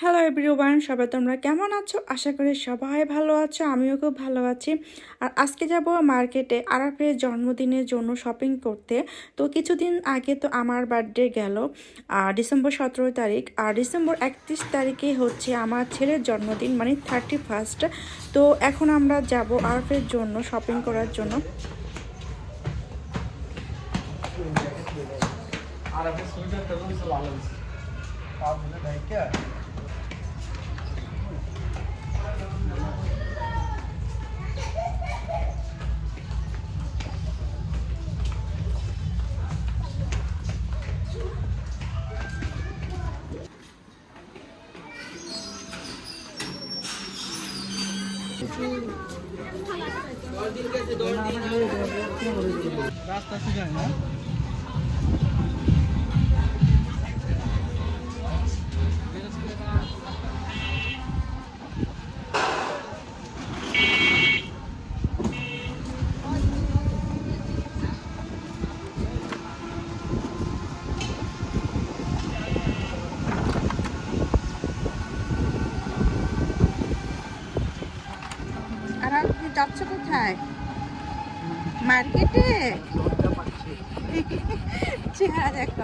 Hello everyone সবাই তোমরা কেমন আছো? আশা করি সবাই ভালো আছো, আমিও খুব ভালো আছি। আর আজকে যাব মার্কেটে আরাফের জন্মদিনের জন্য শপিং করতে। তো কিছুদিন আগে তো আমার বার্থডে গেল আর ডিসেম্বর সতেরো তারিখ। আর ডিসেম্বর একত্রিশ তারিখে হচ্ছে আমার ছেলের জন্মদিন মানে থার্টি ফার্স্ট তো এখন আমরা যাব আরাফের জন্য শপিং করার জন্য। আর রাস্তা শিখায় না? মার্কেটে? চেহারা দেখো।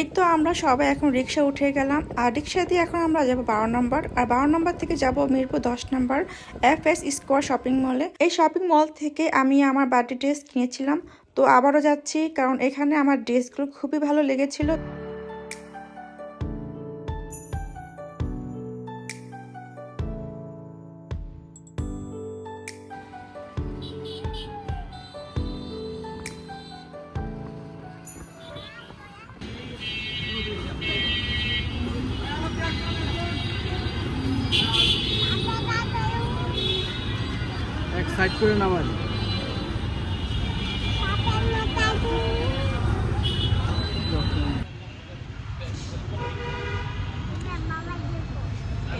এই তো আমরা সবাই এখন রিক্সা উঠে গেলাম। আর রিক্সা দিয়ে এখন আমরা যাব বারো নম্বর। আর বারো নম্বর থেকে যাব মিরপুর দশ নম্বর, এফ এস স্কোয়ার শপিং মলে। এই শপিং মল থেকে আমি আমার বার্থডে ড্রেস কিনেছিলাম। তো আবারও যাচ্ছি কারণ এখানে আমার ড্রেসগুলো খুবই ভালো লেগেছিল। সাইড করে নামাই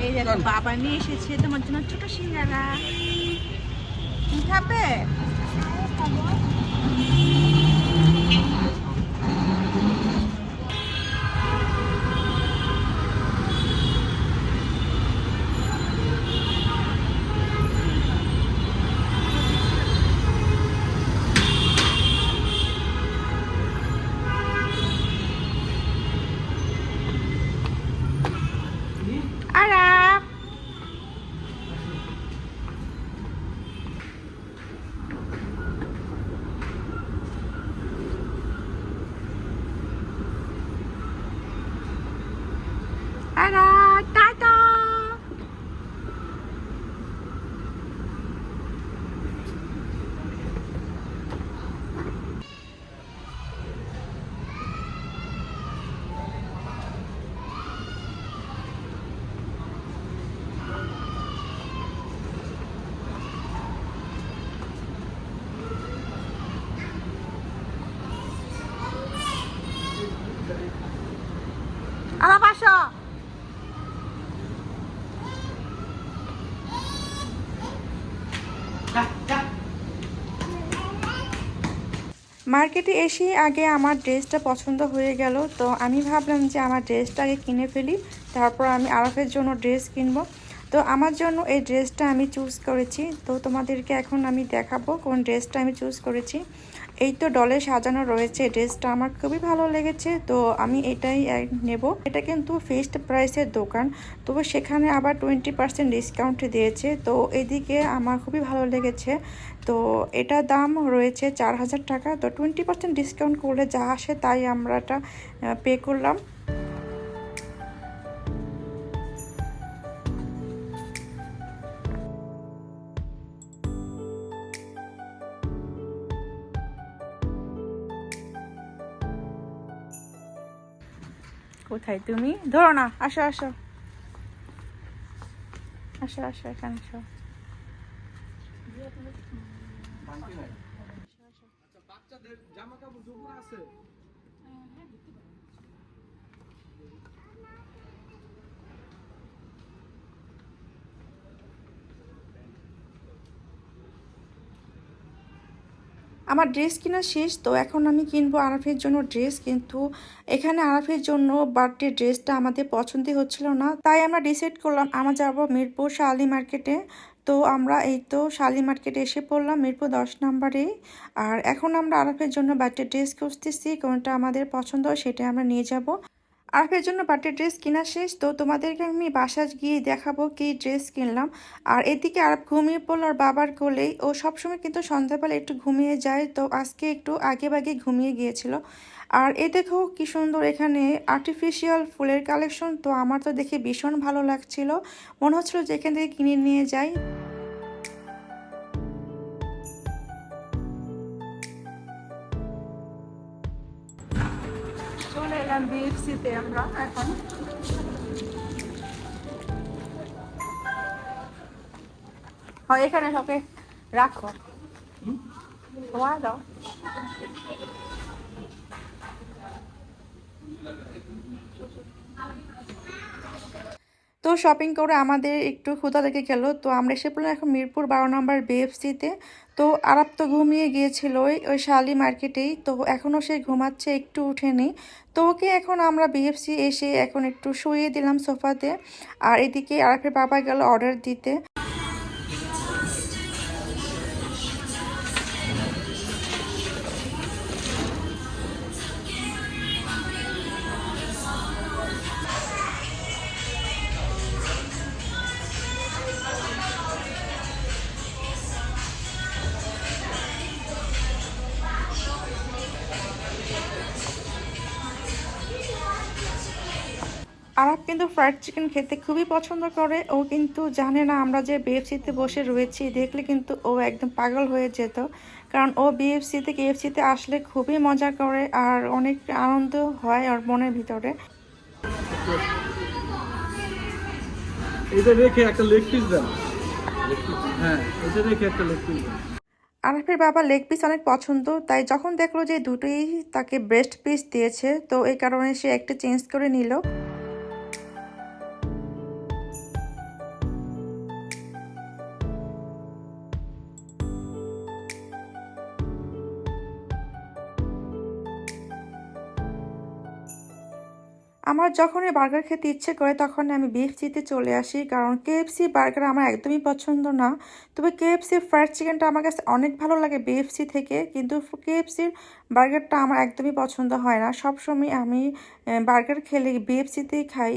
এই দেখো বাবা নিয়ে এসেছে তোমার জন্য ছোট সিঙ্গারা। তুমি খাবে। মার্কেটে এসে আগে আমার ড্রেসটা পছন্দ হয়ে গেল, তো আমি ভাবলাম যে আমার ড্রেসটা আগে কিনে ফেলি, তারপর আমি আরফের জন্য ড্রেস কিনবো। তো আমার জন্য এই ড্রেসটা আমি চুজ করেছি। তো তোমাদেরকে এখন আমি দেখাবো কোন ড্রেসটা আমি চুজ করেছি। এই তো ডলে সাজানো রয়েছে ড্রেসটা, আমার খুবই ভালো লেগেছে। তো আমি এটাই নেব। এটা কিন্তু ফিক্সড প্রাইসের দোকান। তবু সেখানে আবার টোয়েন্টি পার্সেন্ট ডিসকাউন্ট দিয়েছে। তো এদিকে আমার খুবই ভালো লেগেছে। তো এটা দাম রয়েছে চার হাজার টাকা। তো টোয়েন্টি পার্সেন্ট ডিসকাউন্ট করলে যা আসে তাই আমরা এটা পে করলাম। কোথায় তুমি। ধরো না আসো আসো। আসো আসো এখানে আসো। জামা কাপড় আছে আমার ড্রেস কেনা শেষ তো এখন আমি কিনবো আরাফের জন্য ড্রেস, কিন্তু এখানে আরাফের জন্য বার্থডে ড্রেসটা আমাদের পছন্দই হচ্ছিল না। তাই আমরা ডিসাইড করলাম, আমরা যাব মিরপুর শালি মার্কেটে তো আমরা এই তো শালি মার্কেটে এসে পড়লাম মিরপুর দশ নম্বরে। আর এখন আমরা আরাফের জন্য বার্থডে ড্রেস খুঁজতেছি, কোনটা আমাদের পছন্দ সেটা আমরা নিয়ে যাব। আরাফের জন্য বার্থডে ড্রেস কেনা শেষ, তো তোমাদেরকে আমি বাসায় গিয়ে দেখাবো কি ড্রেস কিনলাম। আর এদিকে আরব ঘুমিয়ে পড়ল আর বাবার কোলেই ও সবসময় কিন্তু সন্ধ্যাবেলা একটু ঘুমিয়ে যায়, তো আজকে একটু আগে বাগে ঘুমিয়ে গিয়েছিল। আর এ দেখো কি সুন্দর এখানে আর্টিফিশিয়াল ফুলের কালেকশন তো আমার তো দেখে ভীষণ ভালো লাগছিল। মনে হচ্ছিল যে এখান থেকে কিনে নিয়ে যাই। চলে এলাম বিএফসিতে আমরা এখন। হয় এখানে সবকে রাখো। ধোয়া দাও। তো শপিং করে আমাদের একটু ক্ষুধা লেগে গেল। তো আমরা এসে পড়লাম এখন মিরপুর বারো নম্বর বিএফসিতে তো আরাপ তো ঘুমিয়ে গিয়েছিল ওই ওই শালি মার্কেটেই। তো এখনও সে ঘুমাচ্ছে, একটু উঠেনি। তো ওকে এখন আমরা বিএফসি এসে এখন একটু শুয়ে দিলাম সোফাতে। আর এদিকে আরাফের বাবা গেল অর্ডার দিতে। আরাপ কিন্তু ফ্রাইড চিকেন খেতে খুবই পছন্দ করে। ও কিন্তু জানে না আমরা যে বিএফসিতে বসে রয়েছি দেখলে কিন্তু ও একদম পাগল হয়ে যেত। কারণ ও বিএফসি থেকে এফসিতে আসলে খুবই মজা করে আর অনেক আনন্দ হয় ওর মনের ভিতরে। এটা রেখে একটা লেগ পিস দেন। হ্যাঁ এটা রেখে একটা লেগ পিস দেন। আরাফের বাবা লেগ পিস অনেক পছন্দ তাই যখন দেখল যে দুটোই তাকে ব্রেস্ট পিস দিয়েছে তো এই কারণে সে একটা চেঞ্জ করে নিল। আমার যখনই বার্গার খেতে ইচ্ছে করে তখন আমি বিএফসিতে চলে আসি। কারণ কেএফসি বার্গার আমার একদমই পছন্দ না। তবে কেএফসি ফ্রাইড চিকেনটা আমার কাছে অনেক ভালো লাগে বিএফসি থেকে। কিন্তু কেএফসির বার্গারটা আমার একদমই পছন্দ হয় না। সবসময় আমি বার্গার খেলে বিএফসিতেই খাই।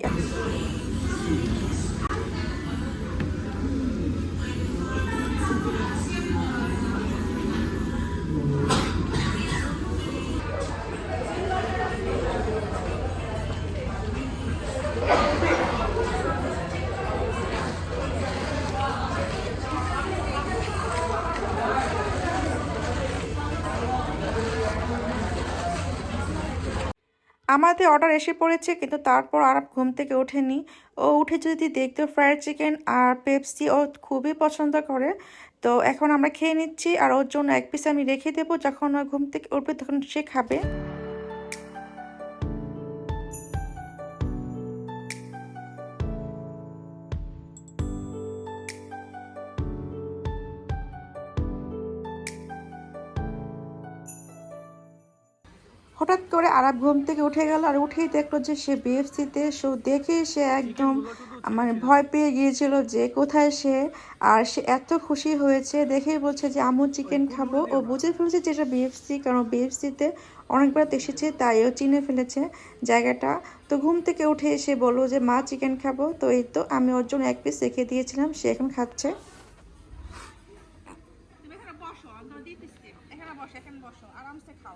আমাদের অর্ডার এসে পড়েছে, কিন্তু তারপর আর ঘুম থেকে ওঠেনি। ও উঠে যদি দেখতো ফ্রায়েড চিকেন আর পেপসি ও খুবই পছন্দ করে। তো এখন আমরা খেয়ে নিচ্ছি, আর ওর জন্য এক পিস আমি রেখে দেবো, যখন ঘুম থেকে উঠবে তখন সে খাবে। হঠাৎ করে আরাব ঘুম থেকে উঠে গেল আর উঠেই দেখল যে সে বিএফসিতে সো দেখে সে একদম মানে ভয় পেয়ে গিয়েছিল যে কোথায় সে আর সে এত খুশি হয়েছে। দেখেই বলছে যে আমু চিকেন খাব। ও বুঝে ফেলেছে যে এটা বিএফসি, কারণ বিএফসিতে অনেকবার এসেছে, তাই ও চিনে ফেলেছে জায়গাটা। তো ঘুম থেকে উঠে এসে বলল যে, মা চিকেন খাব। তো এই তো আমি ওর জন্য এক পিস রেখে দিয়েছিলাম, সে এখন খাচ্ছে। বসো, আরামসে খাও।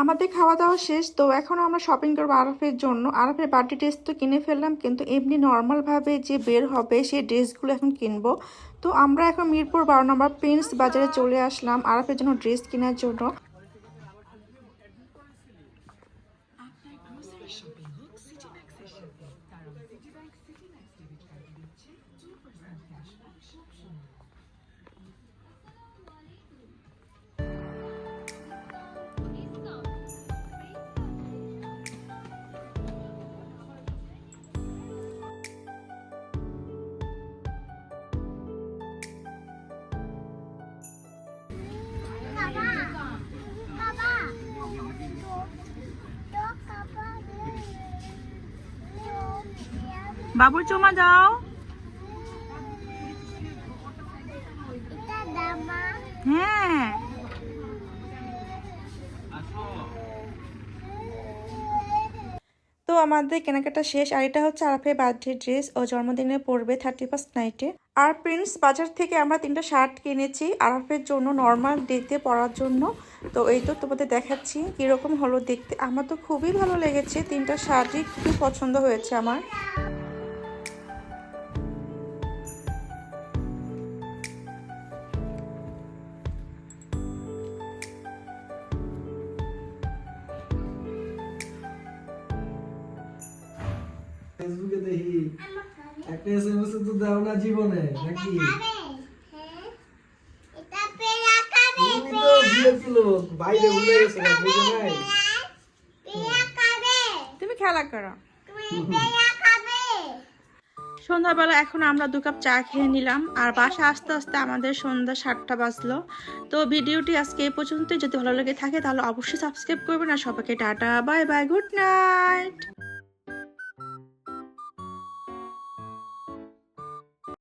আমাদের খাওয়া দাওয়া শেষ, তো এখনও আমরা শপিং করব আরফের জন্য। আরফের বার্থডে ড্রেস তো কিনে ফেললাম, কিন্তু এমনি নর্মালভাবে যে বের হবে সেই ড্রেসগুলো এখন কিনবো। তো আমরা এখন মিরপুর বারো নম্বর প্রিন্স বাজারে চলে আসলাম আরফের জন্য ড্রেস কেনার জন্য। বাবুর চুমা দাও। হ্যাঁ। তো আমাদের কেনাকাটা শেষ, আর এটা হচ্ছে আরাফের বার্থডে ড্রেস ও জন্মদিনে পড়বে থার্টি ফার্স্ট নাইটে আর প্রিন্স বাজার থেকে আমরা তিনটা শার্ট কিনেছি আরাফের জন্য নর্মাল ডেতে পরার জন্য। তো এই তো তোমাদের দেখাচ্ছি কীরকম হলো দেখতে। আমার তো খুবই ভালো লেগেছে, তিনটা শার্টই খুবই পছন্দ হয়েছে আমার। ফেসবুকে দেখি। একটা এসএমএস তো দাও না জীবনে নাকি? তুমি নাই? তুমি খেলা করো। সন্ধ্যাবেলা এখন আমরা দু কাপ চা খেয়ে নিলাম আর বাসা আস্তে আস্তে আমাদের সন্ধ্যা সাতটা বাজলো। তো ভিডিওটি আজকে এই পর্যন্তই। যদি ভালো লেগে থাকে তাহলে অবশ্যই সাবস্ক্রাইব করবেন। আর সবাইকে tata bye bye good night